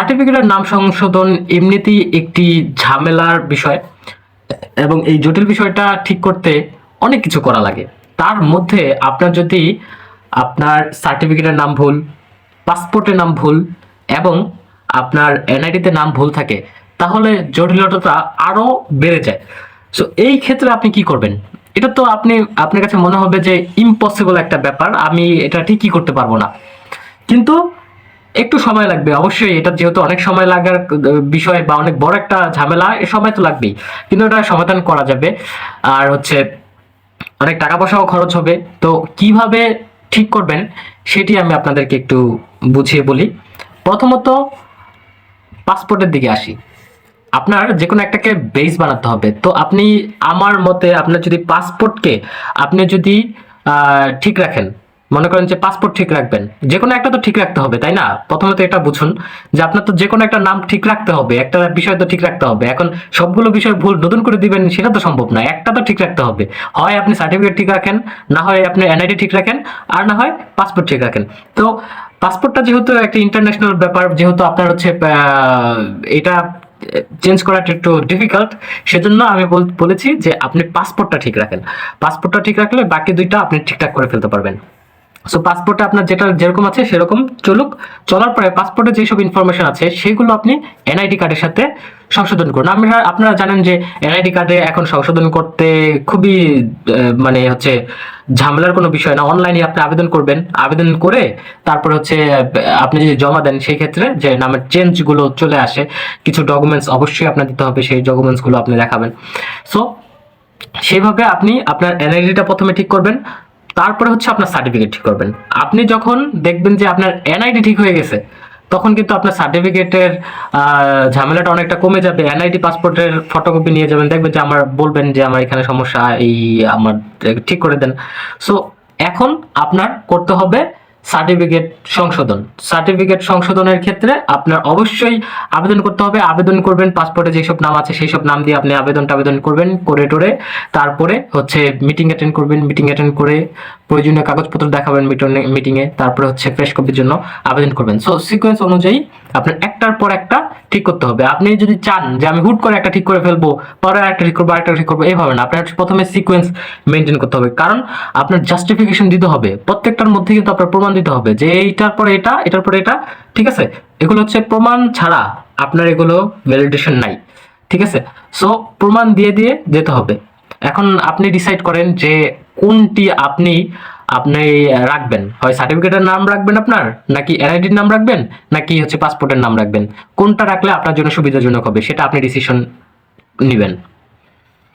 সার্টিফিকেটের নাম সংশোধন এমনিতেই একটি ঝামেলার বিষয়, এবং এই জটিল বিষয়টা ঠিক করতে অনেক কিছু করা লাগে। তার মধ্যে আপনার যদি আপনার সার্টিফিকেটের নাম ভুল পাসপোর্টের নাম ভুল, এবং আপনার এনআইডিতে নাম ভুল থাকে, তাহলে জটিলতা আরও বেড়ে যায়। সো এই ক্ষেত্রে আপনি কি করবেন? এটা তো আপনি, আপনার কাছে মনে হবে যে ইম্পসিবল একটা ব্যাপার, আমি এটা ঠিকই করতে পারব না। কিন্তু একটু সময় লাগবে, অবশ্যই। এটা যেহেতু অনেক সময় লাগার বিষয় বা অনেক বড় একটা ঝামেলা সময় তো লাগবেই। কিন্তু এটা সমাধান করা যাবে। আর হচ্ছে, অনেক টাকা পয়সাও খরচ হবে। তো কীভাবে ঠিক করবেন, সেটি আমি আপনাদেরকে একটু বুঝিয়ে বলি। প্রথমত পাসপোর্টের দিকে আসি। আপনার যে কোনো একটাকে বেস বানাতে হবে। তো আপনি আমার মতে, আপনার যদি পাসপোর্টকে আপনি যদি ঠিক রাখেন মনে করেন যে পাসপোর্ট ঠিক রাখবেন। যে কোনো একটা তো ঠিক রাখতে হবে, তাই না? প্রথমত এটা বুঝুন যে আপনার তো যে কোনো একটা নাম ঠিক রাখতে হবে, একটা বিষয় তো ঠিক রাখতে হবে। এখন সবগুলো বিষয় ভুল নতুন করে দিবেন, সেটা তো সম্ভব না। একটা তো ঠিক রাখতে হবে। হয় আপনি সার্টিফিকেট ঠিক রাখেন, না হয় আপনি এনআইডি ঠিক রাখেন, আর না হয় পাসপোর্ট ঠিক রাখেন। তো পাসপোর্টটা যেহেতু একটা ইন্টারন্যাশনাল ব্যাপার, যেহেতু আপনার হচ্ছে এটা চেঞ্জ করাটা একটু ডিফিকাল্ট সেজন্য আমি বল- বলেছি যে আপনি পাসপোর্টটা ঠিক রাখেন। পাসপোর্টটা ঠিক রাখলে বাকি দুইটা আপনি ঠিকঠাক করে ফেলতে পারবেন। সো পাসপোর্টে আপনার যেটা যেরকম আছে সেরকম চলুক। চলার পরে পাসপোর্টে যেসব ইনফরমেশন আছে, সেগুলো আপনি এনআইডি কার্ডের সাথে সংশোধন করুন। আপনারা আপনারা জানেন যে এনআইডি কার্ডে এখন সংশোধন করতে খুবই মানে হচ্ছে ঝামেলার কোনো বিষয় না। অনলাইনে আপনি আবেদন করবেন। আবেদন করে তারপর হচ্ছে আপনি যদি জমা দেন সেই ক্ষেত্রে যে নামের চেঞ্জগুলো চলে আসে, কিছু ডকুমেন্টস অবশ্যই আপনার দিতে হবে। সেই ডকুমেন্টসগুলো আপনি দেখাবেন। সো সেইভাবে আপনি আপনার এনআইডিটা প্রথমে ঠিক করবেন। তারপরে হচ্ছে আপনার সার্টিফিকেট ঠিক করবেন। আপনি যখন দেখবেন যে আপনার এনআইডি ঠিক হয়ে গেছে, তখন কিন্তু আপনার সার্টিফিকেটের ঝামেলাটা অনেকটা কমে যাবে। এনআইডি পাসপোর্টের ফটোকপি নিয়ে যাবেন, দেখবেন যে আমার, বলবেন যে আমার এখানে সমস্যা, এই আমার, ঠিক করে দেন। সো এখন আপনার করতে হবে সার্টিফিকেট সংশোধন। সার্টিফিকেট সংশোধনের ক্ষেত্রে আপনার অবশ্যই আবেদন করতে হবে। আবেদন করবেন, পাসপোর্টে যেসব নাম আছে সেই সব নাম দিয়ে আপনি আবেদনটা আবেদন করবেন, করে টোরে। তারপরে হচ্ছে মিটিং অ্যাটেন্ড করবেন মিটিং অ্যাটেন্ড করে প্রয়োজনীয় কাগজপত্র দেখাবেন মিটিংয়ে তারপরে হচ্ছে ফ্রেশ কপির জন্য আবেদন করবেন। সো সিকোয়েন্স অনুযায়ী আপনার একটার পর একটা ঠিক করতে হবে। আপনি যদি চান যে আমি হুট করে একটা ঠিক করে ফেলব, পরে একটা ঠিক করব, আরেকটা ঠিক করব এইভাবে না। আপনার প্রথমে সিকোয়েন্স মেনটেন করতে হবে। কারণ আপনার জাস্টিফিকেশন দিতে হবে। প্রত্যেকটার মধ্যে কিন্তু আপনার প্রমাণ দিতে হবে যে এইটার পরে এটা, এটার পরে এটা, ঠিক আছে? এগুলো হচ্ছে প্রমাণ ছাড়া আপনার এগুলো ভ্যালিডেশন নাই। ঠিক আছে? সো প্রমাণ দিয়ে দিয়ে যেতে হবে। এখন আপনি ডিসাইড করেন যে কোনটি আপনি আপনি রাখবেন। হয় সার্টিফিকেটের নাম রাখবেন আপনার, নাকি এনআইডির নাম রাখবেন, নাকি হচ্ছে পাসপোর্টের নাম রাখবেন। কোনটা রাখলে আপনার জন্য সুবিধাজনক হবে, সেটা আপনি ডিসিশন নেবেন।